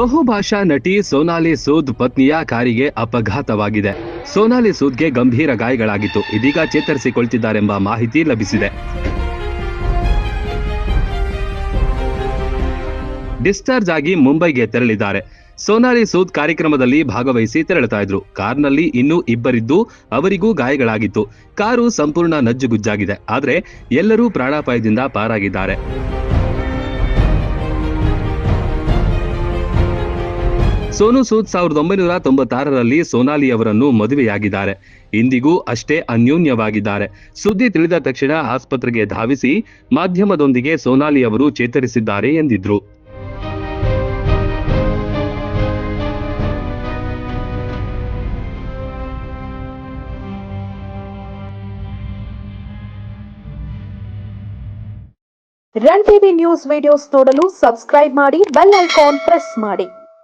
ಬಹುಭಾಷಾ ನಟಿ ಸೋನಾಲಿ ಸೂದ್ ಪತ್ನಿಯ ಕಾರಿಗೆ ಅಪಘಾತವಾಗಿದೆ. ಸೋನಾಲಿ ಸೂದ್ಗೆ ಗಂಭೀರ ಗಾಯಗಳಾಗಿತ್ತು. ಇದೀಗ ಚೇತರಿಸಿಕೊಳ್ತಿದ್ದಾರೆಂಬ ಮಾಹಿತಿ ಲಭಿಸಿದೆ. ಡಿಸ್ಚಾರ್ಜ್ ಆಗಿ ಮುಂಬೈಗೆ ತೆರಳಿದ್ದಾರೆ. ಸೋನಾಲಿ ಸೂದ್ ಕಾರ್ಯಕ್ರಮದಲ್ಲಿ ಭಾಗವಹಿಸಿ ತೆರಳುತ್ತಾ ಇದ್ರು. ಕಾರ್ನಲ್ಲಿ ಇನ್ನೂ ಇಬ್ಬರಿದ್ದು ಅವರಿಗೂ ಗಾಯಗಳಾಗಿತ್ತು. ಕಾರು ಸಂಪೂರ್ಣ ನಜ್ಜುಗುಜ್ಜಾಗಿದೆ. ಆದರೆ ಎಲ್ಲರೂ ಪ್ರಾಣಾಪಾಯದಿಂದ ಪಾರಾಗಿದ್ದಾರೆ. ಸೋನು ಸೂದ್ ಸಾವಿರದ ಒಂಬೈನೂರ ತೊಂಬತ್ತಾರರಲ್ಲಿ ಸೋನಾಲಿ ಅವರನ್ನು ಮದುವೆಯಾಗಿದ್ದಾರೆ. ಇಂದಿಗೂ ಅಷ್ಟೇ ಅನ್ಯೋನ್ಯವಾಗಿದ್ದಾರೆ. ಸುದ್ದಿ ತಿಳಿದ ತಕ್ಷಣ ಆಸ್ಪತ್ರೆಗೆ ಧಾವಿಸಿ ಮಾಧ್ಯಮದೊಂದಿಗೆ ಸೋನಾಲಿ ಅವರು ಚೇತರಿಸಿದ್ದಾರೆ ಎಂದಿದ್ರು. ರನ್ ಟಿವಿ ನ್ಯೂಸ್ ವಿಡಿಯೋಸ್ ನೋಡಲು ಸಬ್ಸ್ಕ್ರೈಬ್ ಮಾಡಿ ಬೆಲ್ ಐಕಾನ್ ಪ್ರೆಸ್ ಮಾಡಿ.